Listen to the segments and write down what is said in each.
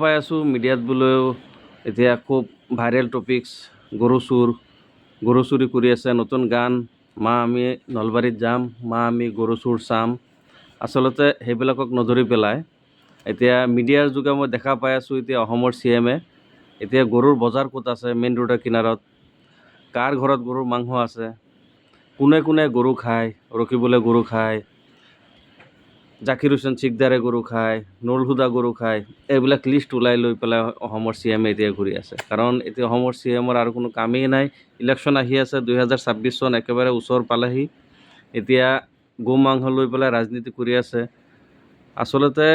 পাই আছোঁ, মিডিয়াত বোলেও এতিয়া খুব ভাইৰেল টপিকছ গৰু চুৰ, গৰু চুৰি কৰি আছে, নতুন গান, মা আমি নলবাৰীত যাম, মা আমি গৰু চুৰ চাম। আচলতে সেইবিলাকক নধৰি পেলাই, এতিয়া মিডিয়াৰ যোগে মই দেখা পাই আছোঁ, এতিয়া অসমৰ চি এমে এতিয়া গৰুৰ বজাৰ ক'ত আছে মেইন ৰোডৰ কিনাৰত? কাৰ ঘৰত গৰুৰ মাংস আছে? কোনে কোনে গৰু খায়, ৰখিবলৈ গৰু খায়? জাকিৰ হুছেইন চিকদাৰে গৰু খায় নুৰুল হুদা গৰু খায়, এইবিলাক লিষ্ট ওলাই লৈ পেলাই অসমৰ চি এমে এতিয়া ঘূৰি আছে। কাৰণ এতিয়া অসমৰ চি এমৰ আৰু কোনো কামেই নাই। ইলেকশ্যন আহি আছে, দুহেজাৰ ছাব্বিছ চন একেবাৰে ওচৰ পালেহি। এতিয়া গো মাংস লৈ পেলাই ৰাজনীতি কৰি আছে। আচলতে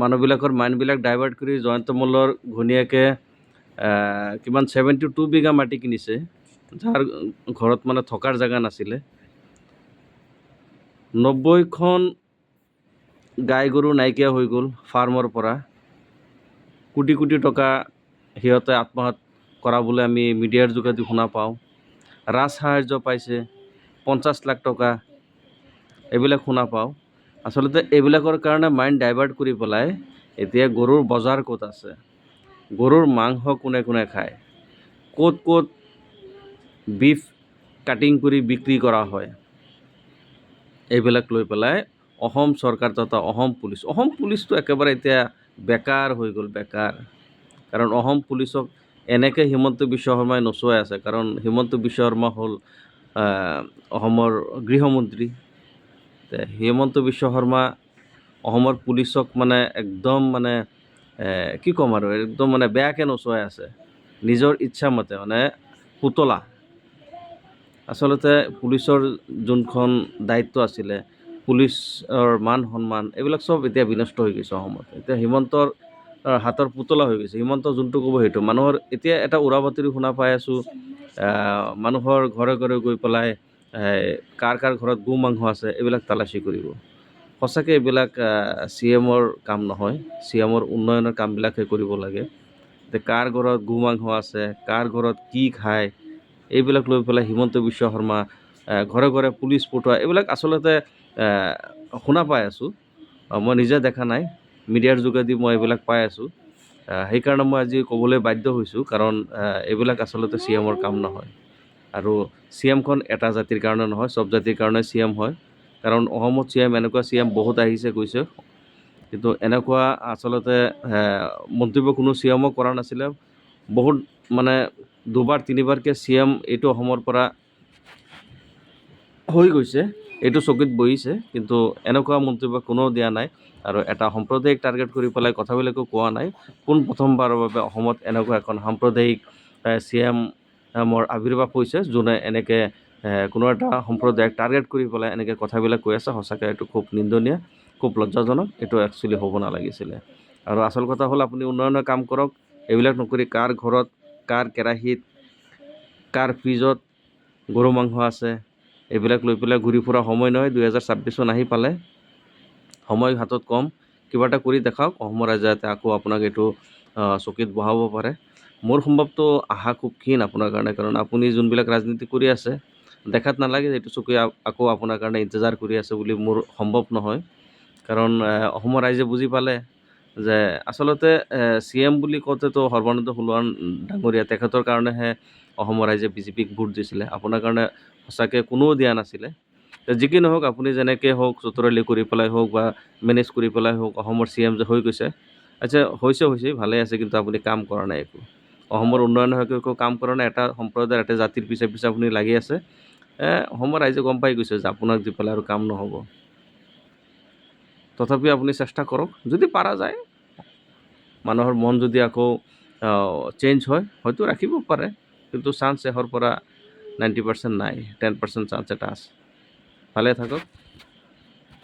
মানুহবিলাকৰ মাইণ্ডবিলাক ডাইভাৰ্ট কৰি জয়ন্ত মল্লৰ ঘৈণীয়েকে কিমান ছেভেণ্টি টু বিঘা মাটি কিনিছে, যাৰ ঘৰত মানে থকাৰ জেগা নাছিলে। নব্বৈখন গাই গৰু নাইকিয়া হৈ গ'ল ফাৰ্মৰ পৰা। কোটি কোটি টকা সিহঁতে আত্মসাৎ কৰা বুলি আমি মিডিয়াৰ যোগেদি শুনা পাওঁ। ৰাজ সাহাৰ্য পাইছে, পঞ্চাছ লাখ টকা, এইবিলাক শুনা পাওঁ। আচলতে এইবিলাকৰ কাৰণে মাইণ্ড ডাইভাৰ্ট কৰি পেলাই এতিয়া গৰুৰ বজাৰ ক'ত আছে? গৰুৰ মাংস কোনে কোনে খায়? ক'ত ক'ত বিফ কাটিং কৰি বিক্ৰী কৰা হয়? এইবিলাক লৈ পেলাই অসম চৰকাৰ তথা অসম পুলিচ। অসম পুলিচটো একেবাৰে এতিয়া বেকাৰ হৈ গ'ল, বেকাৰ। কাৰণ অসম পুলিচক এনেকৈ হিমন্ত বিশ্ব শৰ্মাই নচুৱাই আছে। কাৰণ হিমন্ত বিশ্ব শৰ্মা হ'ল অসমৰ গৃহমন্ত্ৰী। হিমন্ত বিশ্ব শৰ্মা অসমৰ পুলিচক মানে একদম মানে কি ক'ম আৰু, একদম মানে বেয়াকৈ নচুৱাই আছে। নিজৰ ইচ্ছামতে মানে পুতলা। আচলতে পুলিচৰ যোনখন দায়িত্ব আছিলে পুলিচৰ মান সন্মান, এইবিলাক চব এতিয়া বিনষ্ট হৈ গৈছে অসমত। এতিয়া হিমন্তৰ হাতৰ পুতলা হৈ গৈছে। হিমন্ত যোনটো ক'ব সেইটো। মানুহৰ এতিয়া এটা উৰা বাতৰি শুনা পাই আছোঁ। মানুহৰ ঘৰে ঘৰে গৈ পেলাই কাৰ কাৰ ঘৰত গো মাংস আছে, এইবিলাক তালাচী কৰিব। সঁচাকৈ এইবিলাক চি এমৰ কাম নহয়। চি এমৰ উন্নয়নৰ কামবিলাকহে কৰিব লাগে। যে কাৰ ঘৰত গো মাংস আছে, কাৰ ঘৰত কি খায়, এইবিলাক লৈ পেলাই হিমন্ত বিশ্ব শৰ্মা ঘৰে ঘৰে পুলিচ পঠোৱা এইবিলাক আচলতে শুনা পাই আছোঁ। মই নিজে দেখা নাই। মিডিয়াৰ যোগেদি মই এইবিলাক পাই আছোঁ। সেইকাৰণে মই আজি ক'বলৈ বাধ্য হৈছোঁ, কাৰণ এইবিলাক আচলতে চি এমৰ কাম নহয়। আৰু চি এমখন এটা জাতিৰ কাৰণে নহয়, চব জাতিৰ কাৰণে চি এম হয়। কাৰণ অসমত চি এম, এনেকুৱা চি এম বহুত আহিছে গৈছে কিন্তু এনেকুৱা আচলতে মন্তব্য কোনো চি এমো কৰা নাছিলে। বহুত মানে দুবাৰ, তিনিবাৰকৈ চি এম এইটো অসমৰ পৰা হৈ গৈছে, এইটো চকীত বহিছে, কিন্তু এনেকুৱা মন্তব্য কোনেও দিয়া নাই আৰু এটা সাম্প্ৰদায়িক টাৰ্গেট কৰি পেলাই কথাবিলাকো কোৱা নাই। পোন প্ৰথমবাৰৰ বাবে অসমত এনেকুৱা এখন সাম্প্ৰদায়িক চি এমৰ আৱিৰ্ভাৱ হৈছে, যোনে এনেকৈ কোনো এটা সম্প্ৰদায়ক টাৰ্গেট কৰি পেলাই এনেকৈ কথাবিলাক কৈ আছে, সঁচাকৈ এইটো খুব নিন্দনীয়, খুব লজ্জাজনক, এইটো একচুৱেলি হ'ব নালাগিছিলে। আৰু আচল কথা হ'ল আপুনি উন্নয়নৰ কাম কৰক, এইবিলাক নকৰি কাৰ ঘৰত, কাৰ কেৰাহীত, কাৰ ফ্ৰিজত গৰু মাংস আছে এইবিলাক লৈ পেলাই ঘূৰি ফুৰা সময় নহয়, দুহেজাৰ ছাব্বিছ আহি পালে। সময় হাতত কম। কিবা এটা কৰি দেখাওক, অসমৰ ৰাইজে যাতে আকৌ আপোনাক এইটো চকীত বহাব পাৰে। মোৰ সম্ভৱতো আশা খুব ক্ষীণ আপোনাৰ কাৰণে, কাৰণ আপুনি যোনবিলাক ৰাজনীতি কৰি আছে, দেখাত নালাগে যে এইটো চকী আকৌ আপোনাৰ কাৰণে ইন্তজাৰ কৰি আছে বুলি মোৰ সম্ভৱ নহয়। কাৰণ অসমৰ ৰাইজে বুজি পালে। যে আচলতে চি এম বুলি কওঁতেতো সৰ্বানন্দ সোণোৱাল ডাঙৰীয়া। তেখেতৰ কাৰণেহে অসমৰ ৰাইজে বিজেপিক ভোট দিছিলে। আপোনাৰ কাৰণে সঁচাকৈ কোনেও দিয়া নাছিলে। যি কি নহওক, আপুনি যেনেকৈ হওক, চতুৰালি কৰি পেলাই হওক বা মেনেজ কৰি পেলাই হওক, অসমৰ চি এম যে হৈ গৈছে আচ্ছা হৈছে হৈছে ভালে আছে, কিন্তু আপুনি কাম কৰা নাই একো। অসমৰ উন্নয়নৰ হকে একো কাম কৰা নাই। এটা সম্প্ৰদায়ৰ, এটা জাতিৰ পিছে পিছে আপুনি লাগি আছে। অসমৰ ৰাইজে গম পাই গৈছে যে আপোনাক দি পেলাই আৰু কাম নহ'ব। তথাপি আপুনি চেষ্টা কৰক। যদি পাৰা যায়, মানুহৰ মন যদি আকৌ চেঞ্জ হয়, হয়তো ৰাখিব পাৰে, কিন্তু চান্স এশৰ পৰা নাইণ্টি পাৰ্চেণ্ট নাই টেন পাৰ্চেণ্ট চান্স এটা আছে। ভালে থাকক।